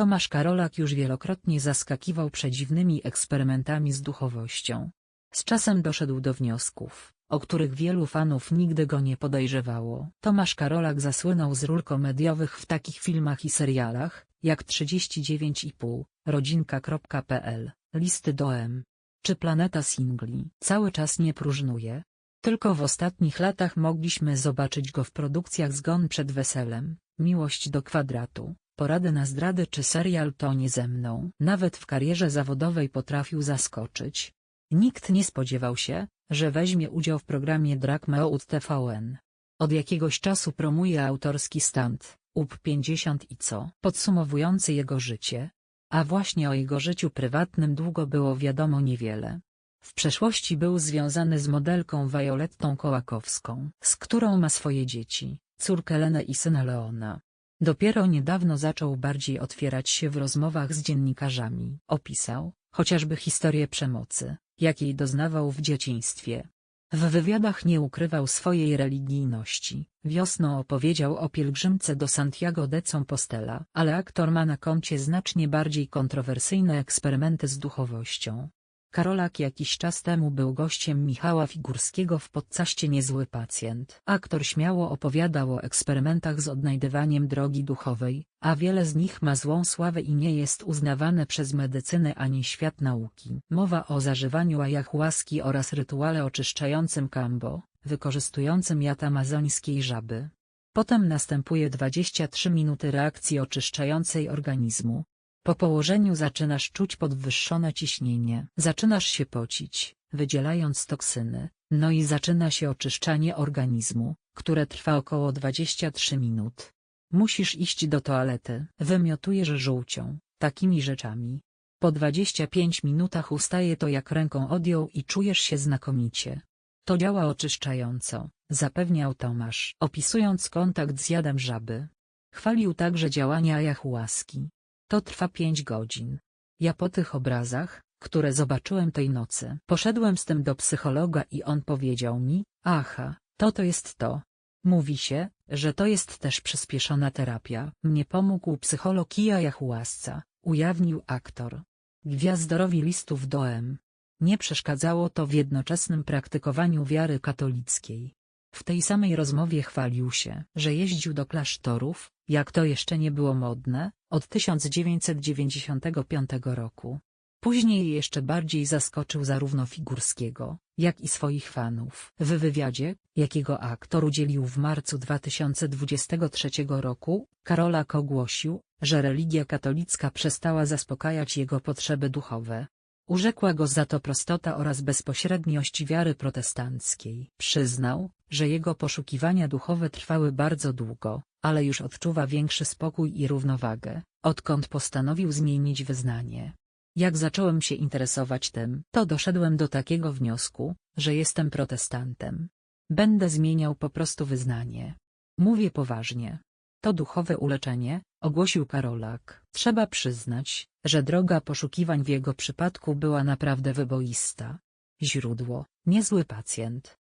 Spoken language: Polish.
Tomasz Karolak już wielokrotnie zaskakiwał przedziwnymi eksperymentami z duchowością. Z czasem doszedł do wniosków, o których wielu fanów nigdy go nie podejrzewało. Tomasz Karolak zasłynął z ról komediowych w takich filmach i serialach, jak 39,5, rodzinka.pl, listy do M. Czy Planeta Singli. Cały czas nie próżnuje. Tylko w ostatnich latach mogliśmy zobaczyć go w produkcjach Zgon przed weselem, Miłość do kwadratu, Porady na zdradę czy serial To nie ze mną. Nawet w karierze zawodowej potrafił zaskoczyć. Nikt nie spodziewał się, że weźmie udział w programie Drag Meout TVN. Od jakiegoś czasu promuje autorski stand, UP50 i co, podsumowujący jego życie. A właśnie o jego życiu prywatnym długo było wiadomo niewiele. W przeszłości był związany z modelką Violettą Kołakowską, z którą ma swoje dzieci, córkę Lenę i syna Leona. Dopiero niedawno zaczął bardziej otwierać się w rozmowach z dziennikarzami. Opisał, chociażby historię przemocy, jakiej doznawał w dzieciństwie. W wywiadach nie ukrywał swojej religijności. Wiosną opowiedział o pielgrzymce do Santiago de Compostela, ale aktor ma na koncie znacznie bardziej kontrowersyjne eksperymenty z duchowością. Karolak jakiś czas temu był gościem Michała Figurskiego w podcaście Niezły Pacjent. Aktor śmiało opowiadał o eksperymentach z odnajdywaniem drogi duchowej, a wiele z nich ma złą sławę i nie jest uznawane przez medycynę ani świat nauki. Mowa o zażywaniu ayahuaski oraz rytuale oczyszczającym kambo, wykorzystującym jad amazońskiej żaby. Potem następuje 23 minuty reakcji oczyszczającej organizmu, po położeniu zaczynasz czuć podwyższone ciśnienie. Zaczynasz się pocić, wydzielając toksyny, no i zaczyna się oczyszczanie organizmu, które trwa około 23 minut. Musisz iść do toalety. Wymiotujesz żółcią, takimi rzeczami. Po 25 minutach ustaje to jak ręką odjął i czujesz się znakomicie. To działa oczyszczająco, zapewniał Tomasz, opisując kontakt z jadem żaby. Chwalił także działania ayahuaski. To trwa pięć godzin. Ja po tych obrazach, które zobaczyłem tej nocy, poszedłem z tym do psychologa i on powiedział mi, aha, to to jest to. Mówi się, że to jest też przyspieszona terapia. Mnie pomógł psycholog i ayahuasca, ujawnił aktor. Gwiazdorowi listów do M. Nie przeszkadzało to w jednoczesnym praktykowaniu wiary katolickiej. W tej samej rozmowie chwalił się, że jeździł do klasztorów, jak to jeszcze nie było modne, od 1995 roku. Później jeszcze bardziej zaskoczył zarówno Figurskiego, jak i swoich fanów. W wywiadzie, jakiego aktor udzielił w marcu 2023 roku, Karolak ogłosił, że religia katolicka przestała zaspokajać jego potrzeby duchowe. Urzekła go za to prostota oraz bezpośredniość wiary protestanckiej. Przyznał, że jego poszukiwania duchowe trwały bardzo długo, ale już odczuwa większy spokój i równowagę, odkąd postanowił zmienić wyznanie. Jak zacząłem się interesować tym, to doszedłem do takiego wniosku, że jestem protestantem. Będę zmieniał po prostu wyznanie. Mówię poważnie. To duchowe uleczenie, ogłosił Karolak. Trzeba przyznać, że droga poszukiwań w jego przypadku była naprawdę wyboista. Źródło, niezły pacjent.